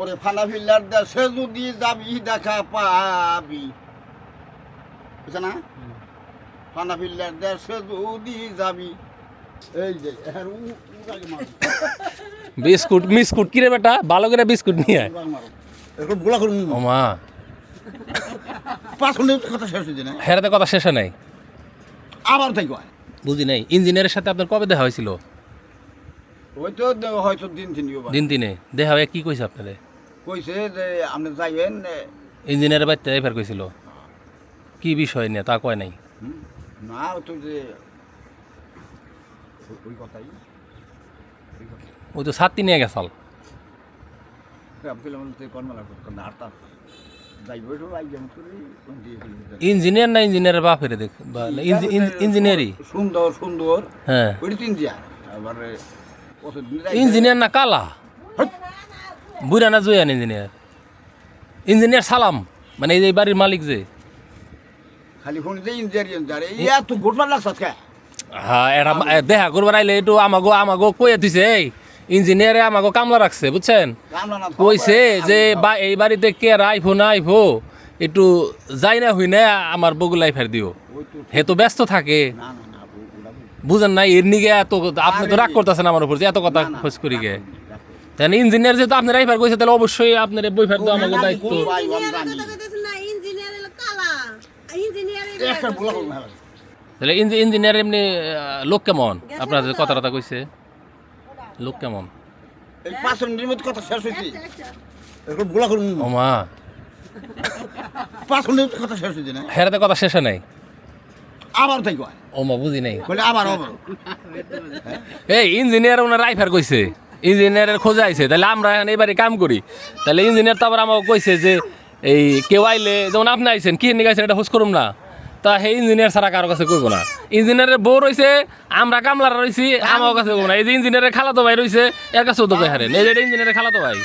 ওরে ফানা ফিল্লার দেশে যদি যাবি দেখা পাবি। বুঝছে না? ফানা ফিল্লার দেশে যদি যাবি। এই যে এর উ উড়াল মারো। বিস্কুট মিস্কুট কিরে বেটা? ভালো করে বিস্কুট নিয়ে আয়। এরকম গোলা করুন ও মা। পাঁচ মিনিট কথা শেষ হয়েছে না? হেরাতে কথা শেষে নাই? আবার তাই কয় বুঝি নাই। ইঞ্জিনিয়ারের সাথে আপনার কবে দেখা হয়েছিল? ওই তো দে- হয়তো দিন তিন দিন দিনে দেখা হয়ে কি কইছে আপনারে? কইছে যে আপনি যাইবেন এ, ইঞ্জিনিয়ারের বাড়িতে এবার কইছিল। কি বিষয় নিয়ে? তা কয় নাই? না তো যে ওই- কথাই। ও তো ছাত্রী নিয়ে গেছাল না। ইঞ্জিনিয়ার না দেখ? বা ইঞ্জি- ইঞ্জি- ইঞ্জিনিয়ারই। সুন্দর সুন্দর। হ্যাঁ? ইঞ্জিনিয়ার না কালা! বুড়া না জয়ান ইঞ্জিনিয়ার ইঞ্জিনিয়ার সালাম মানে এই যে বাড়ির মালিক যে। খালি ফোন দিয়ে ইঞ্জিনিয়ার হ্যাঁ এরা দেখা করবার আইলে একটু আমাগো আমাগো কয়ে দিছে এই ইঞ্জিনিয়ারে আমাগো কামলা রাখছে বুঝছেন? কইছে যে বা এই বাড়িতে কে আইফো না আইফো একটু যাই না হই না আমার বগুলাই ফের দিও। হে তো ব্যস্ত থাকে। বুঝেন না এর নিগে এত আপনি তো রাগ করতেছেন আমার উপর যে এত কথা খোঁজ করি গে। তাহলে ইঞ্জিনিয়ার যেহেতু আপনার রাইফার কইছে তাহলে অবশ্যই আপনার বই ফের দেওয়া আমাকে দায়িত্ব। হ্যাঁ তাহলে ইঞ্জি- ইঞ্জিনিয়ার এমনি লোক কেমন? আপনার যে কথা কথা কইছে। লোক কেমন? কথা শেষ হয়েছে কথা শেষ হয়েছে না? হেরাতে কথা শেষে নাই? আবার তাই কয়? ও মা বুঝি নাই। আবার এই ইঞ্জিনিয়ার ওনার রাইফার কইছে। ইঞ্জিনিয়ারের খোঁজা আইছে তাহলে আমরা এখন এবারে কাম করি। তাহলে ইঞ্জিনিয়ার তো আবার আমাকে কইছে যে এই কেউ আইলে যেমন আপনি আইছেন কি নিয়ে গেছেন এটা খোঁজ করুম না। তা সেই ইঞ্জিনিয়ার ছাড়া কারও কাছে কইব না। ইঞ্জিনিয়ারের বউ রইছে আমরা কামলার রইছি আমার কাছে কইব না। এই যে ইঞ্জিনিয়ারের খালাতো ভাই রইছে এর কাছেও তো কই হারেন এই যে ইঞ্জিনিয়ারের খালাতো ভাই।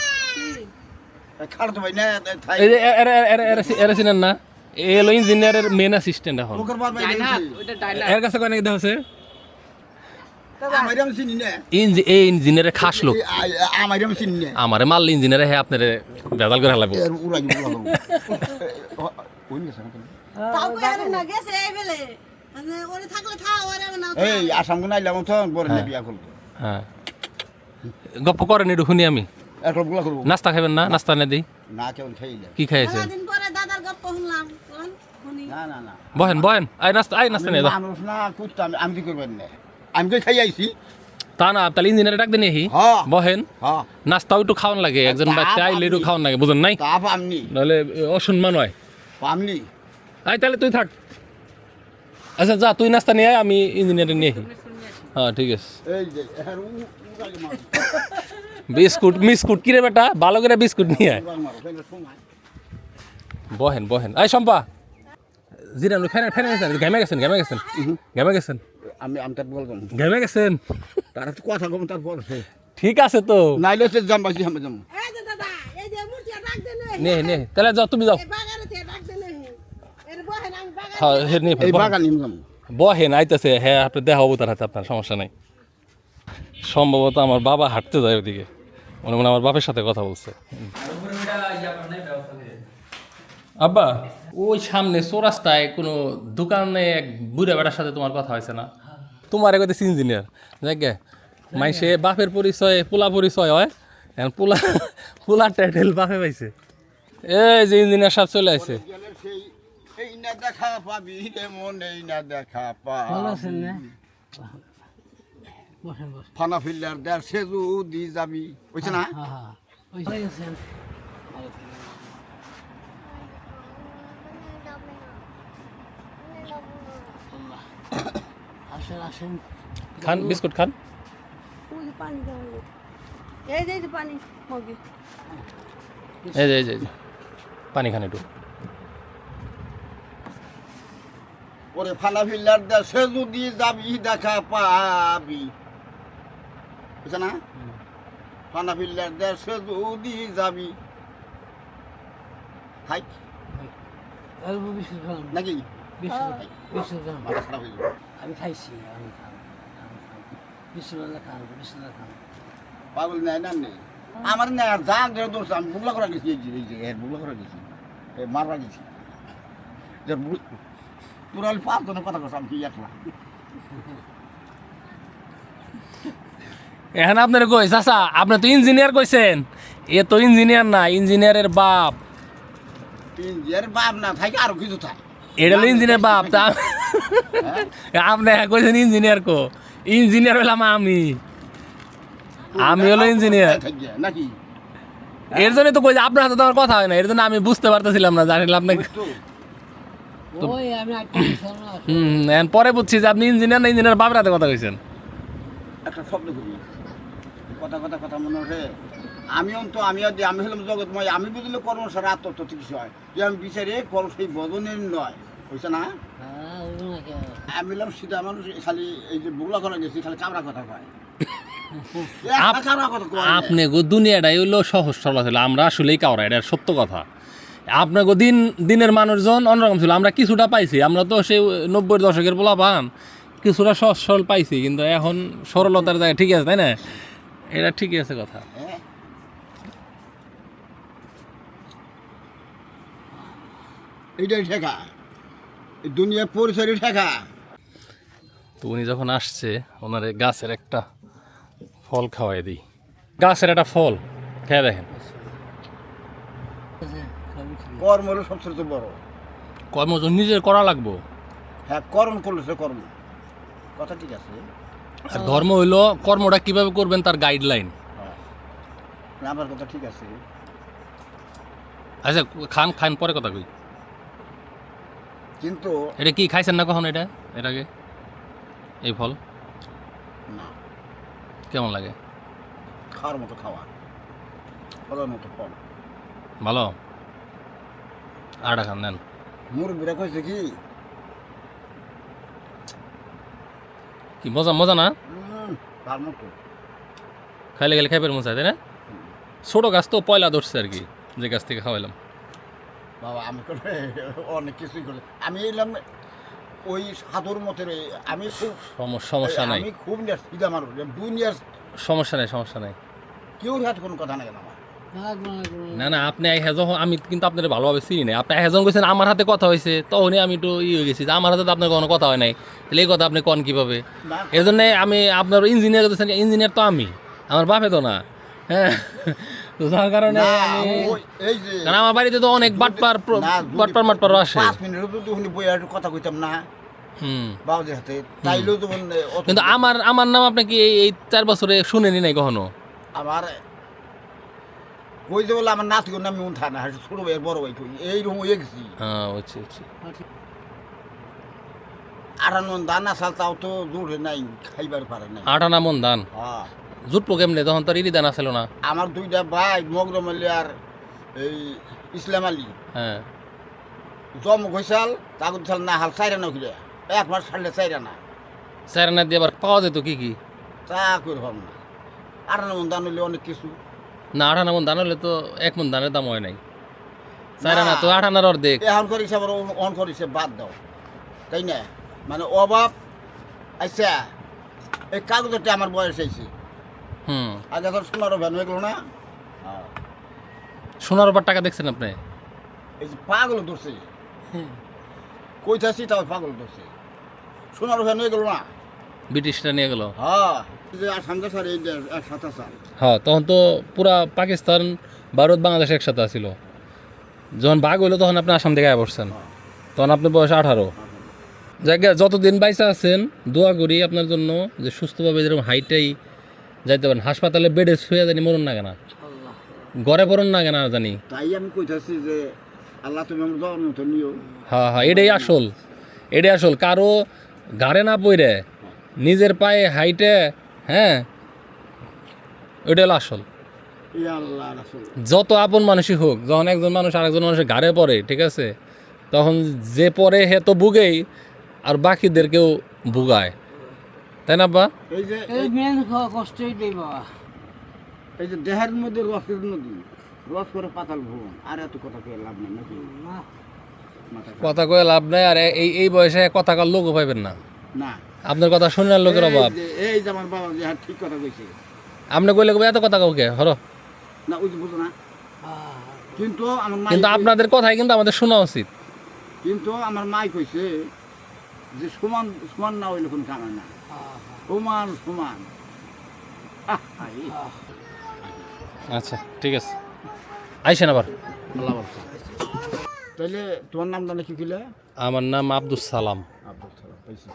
ভাই না থাই। এই যে এর- এর- এর- এর- এর চিনেন না? এ হলো ইঞ্জিনিয়ারের মেন অ্যাসিস্ট্যান্ট এখন। ভাই এর কাছে কয় নাকি দেখা আছে আমার আমি চিনি না ইঞ্জি- এই খাস লোক। আমার ইঞ্জিনিয়ারে হ্যাঁ আপনার বেজাল করে হালাবো। করুন গপ্প করেন একটু শুনি আমি। নাস্তা খাবেন না? নাস্তা না দিই। না কেউ খাইলে কি না বহেন বহেন। আই নাস্তা আই নাস্তা নিয়ে আমি দাও মানুষ না কুত্তা আমি আমি কি করবেন না আমি কই খাই আইছি তা না তাহলে ইঞ্জিনিয়ারে ডাক দিন হ্যাঁ। বহেন হ্যাঁ নাস্তাও একটু খাওয়ান লাগে একজন বাচ্চা আইলে একটু। খাওয়ান লাগে বুঝেন নাই নাহলে অসম্মান হয় পামনি আই তাহলে তুই থাক আচ্ছা যা তুই নাস্তা নিয়ে আমি ইঞ্জিনিয়ারে নিয়ে হ্যাঁ ঠিক আছে বিস্কুট মিস্কুট কিরে বেটা ভালো করে বিস্কুট নিয়ে আয় বহেন বহেন আই শম্পা জিরান ফেন ফেন গেছেন ঘেমে গেছেন ঘেমে গেছেন ঘেমে গেছেন আমি আমি তার বলতাম ঘেমে গেছেন? তারা তো কথা কম ঠিক আছে তো। নাইলে তো জাম বাজি আমি। নে। নে তাহলে যাও তুমি যাও। এই বাগানে বহেন হ্যাঁ আইতেছে হ্যাঁ আপনি দেখা হব তার হাতে আপনার সমস্যা নাই। সম্ভবত আমার বাবা হাঁটতে যায় ওদিকে। মনে মনে আমার বাপের সাথে কথা বলছে। আব্বা ওই সামনে চৌরাস্তায় কোনো দোকানে এক বুড়া বেড়ার সাথে তোমার কথা হয়েছে না? তোমার এগোতে ইঞ্জিনিয়ার দেখে মাইসে বাপের পরিচয় পোলা পরিচয় হয়? এখন পোলা পোলা টাইটেল বাপে পাইছে। এই যে ইঞ্জিনিয়ার সাহেব চলে আসছে। দেখা পাবি রে মন এই না দেখা পা ফানা ফিল্লার দেড় সেজু দি যাবি। বুঝছে না? খান বিস্কুট খান। এই যে। এই যে এই যে পানি খান একটু। ওরে ফানা ফিল্লার দেড় সেজু দি যাবি দেখা পাবি। বুঝছে না? ফানা ফিল্লার দেড় সেজু দি যাবি। হাই। নাকি? বিস্কুট খালাম আমি খাইছি আমি না আমি গেছি কথা আমি কি একলা এখন আপনার কই? চাচা, আপনি তো ইঞ্জিনিয়ার কইছেন। এ তো ইঞ্জিনিয়ার না ইঞ্জিনিয়ারের বাপ। এর বাপ না, থাকে আরও কিছু থাকে। এটা হলো ইঞ্জিনিয়ার বাপ তা? আপনি কইছেন ইঞ্জিনিয়ার কো। ইঞ্জিনিয়ার হলাম আমি। আমি হলো ইঞ্জিনিয়ার। থাকে নাকি এর জন্য তো কই আপনার সাথে তো আমার কথা হয় না এর জন্য আমি বুঝতে পারতেছিলাম না জানিলাম আপনাকে হুম পরে বুঝছি যে আপনি ইঞ্জিনিয়ার না ইঞ্জিনিয়ার বাপের হাতে কথা কইছেন। একটা শব্দ করি। কথা কথা কথা মনে ওঠে আমি অন্ত আমি আমি হলাম জগৎময় আমি বুঝলে কর্ম সারা আত্মতত্ত্ব কিছু হয়। যে আমি বিচারে কর্ম সেই বদনের নয়। বুঝছে না? হ্যাঁ নাকি আমি বললাম মানুষ খালি এই যে বুগলা করা গেছি খালি কথা কয়। আপনি গো দুনিয়াটাই হইল সহজ সরল ছিল আমরা আসলেই কাওরা এটা সত্য কথা। আপনার গো দিন দিনের মানুষজন অন্যরকম ছিল আমরা কিছুটা পাইছি আমরা তো সেই নব্বই দশকের পোলা পান কিছুটা সহজ সরল পাইছি কিন্তু এখন সরলতার জায়গায় ঠিক আছে তাই না? এটা ঠিকই আছে কথা। হ্যাঁ? এইটাই ঠেকা। এই দুনিয়ার পরিচয় ঠেকা। তো উনি যখন আসছে ওনার গাছের একটা ফল খাওয়াই দিই। গাছের একটা ফল খেয়ে দেখেন। কর্ম হলো সবচেয়ে বড়। কর্ম নিজের করা লাগবো। হ্যাঁ কর্ম করলে সে কর্ম। কথা ঠিক আছে। আর ধর্ম হইল কর্মটা কীভাবে করবেন তার গাইডলাইন হ্যাঁ। আমার কথা ঠিক আছে। আচ্ছা খান খান পরে কথা কই। কিন্তু এটা কি খাইছেন না কখন এটা? এর আগে? এই ফল? না। কেমন লাগে? খাওয়ার মতো খাওয়া। ফলের মতো ফল। ভালো? আটা খান দেন মুরব্বীরা কইছে কি? কি মজা মজা না? তার মতো। খাইলে গেলে খাইবার মজা তাই না? ছোটো গাছ তো পয়লা ধরছে আর কি যে গাছ থেকে খাওয়াইলাম। বাবা আমি করে অনেক কিছুই করে। আমি এলাম ওই সাধুর এই- আমি খুব সমস্যা নাই। আমি খুব নিয়ে মানুষ দুনিয়ার সমস্যা নাই সমস্যা নাই। কেউ সাথে কোনো কথা নাই আমার না না না না আপনি যখন আমি কিন্তু আপনার ভালোভাবে চিনি নাই। আপনি একজন কইছেন আমার হাতে কথা হয়েছে তখনই আমি একটু ই হয়ে গেছি যে আমার হাতে তো আপনার কোনো কথা হয় নাই। তাহলে এই কথা আপনি কন কীভাবে? এই জন্য আমি আপনার ইঞ্জিনিয়ার করতেছেন ইঞ্জিনিয়ার তো আমি আমার বাপে তো না। হ্যাঁ? তো যার কারণে এই যে আমার বাড়িতে তো অনেক বাটপার বাটপার মাটপার আসে। পাঁচ মিনিট যদি উনি বই কথা কইতাম না। মানে কিন্তু আমার আমার নাম আপনি কি এই- এই চার বছরে শুনেনি নাই কখনো? আমার কই যে বলে আমার নাতি নাম মন থাকে না ছোট ভাই বড় ভাই কই এইরকম হয়ে গেছি। হ্যাঁ হ্যাঁ, ঠিক। আটান্ন দানা চাল তাও তো জোরে নাই খাইবার পারে নাই। আটানা মন দান? হ্যাঁ। জুটবো কেমনে তখন তো ইরি দান আসলো না? আমার দুইটা ভাই মগরম আলী আর এই ইসলাম আলী। হ্যাঁ। জম ঘৈসাল তাগুদ চাল না হাল চাইরা না ঘুরে। এক মাস ছাড়লে চাইরা না। স্যার না দিয়ে আবার পাওয়া যেত কি কি? তা করে ভাব না। আটান্ন মন দান হইলে অনেক কিছু। না আঠানা মন দান হলে তো এক মন দানের দাম হয় নাই। চার আনা তো আঠানার অর্ধেক। এখন করিস আবার অন করিস বাদ দাও। তাই না? মানে অভাব আচ্ছা এই কাগজটা আমার বয়স হয়েছে। হুম। আগে ধর সোনারও ভ্যান হয়ে গেল না। হ্যাঁ। সোনার উপর টাকা দেখছেন আপনি? এই যে পাগল ধরছে। কইতাছি তাও পাগল ধরছে। সোনারও ভ্যান হয়ে গেল না। ব্রিটিশরা নিয়ে গেল। হ্যাঁ হ্যাঁ তখন তো পুরা পাকিস্তান ভারত বাংলাদেশ একসাথে আছিল। যখন ভাগ হইল তখন আপনি আসাম থেকে আয় পড়ছেন। তখন আপনার বয়স আঠারো। জায়গা যতদিন বাইসা আছেন দোয়া করি আপনার জন্য যে সুস্থভাবে যেরকম হাইটাই যাইতে পারেন। হাসপাতালে বেডে শুয়ে জানি মরুন না কেনা? ঘরে পড়ুন না কেনা জানি? তাই আমি কইতাছি যে আল্লাহ তুমি আমার মতো নিও। হ্যাঁ হ্যাঁ এটাই আসল। এটাই আসল। কারও গাড়ে না পইরে নিজের পায়ে হাইটে হ্যাঁ ওইটা হলো আসল। যত আপন মানুষই হোক যখন একজন মানুষ আরেকজন মানুষের গাড়ে পড়ে ঠিক আছে তখন যে পড়ে হে তো বুগেই আর বাকিদেরকেও বুগায় তাই না বা এই যে এই মেন কষ্টই দেই বাবা। এই যে দেহের মধ্যে রসের নদী রস করে পাতাল ভুবন আর এত কথা কে লাভ নেই নাকি। কথা কয়ে লাভ নাই আর এই এই বয়সে কথা কার লোকও পাইবেন না। না। আপনার কথা শুনলেন লোকের এই অভাব। যে- এই যে আমার বাবা যে হ্যাঁ ঠিক কথা কইছে। আপনি কইলে কবে এত কথা কাউকে হর না ওই যে বুঝো না। হ্যাঁ, কিন্তু আমার মা কিন্তু আপনাদের কথাই কিন্তু আমাদের শোনা উচিত। কিন্তু আমার মাই কইছে যে সমান সমান না হইলে কোনো কাম হয় না আই, হ্যাঁ। আচ্ছা ঠিক আছে আইসেন আবার আল্লাহ। তাইলে তোমার নামটা নাকি কি ছিল আমার নাম আব্দুল সালাম আব্দুল সালাম পাইছি।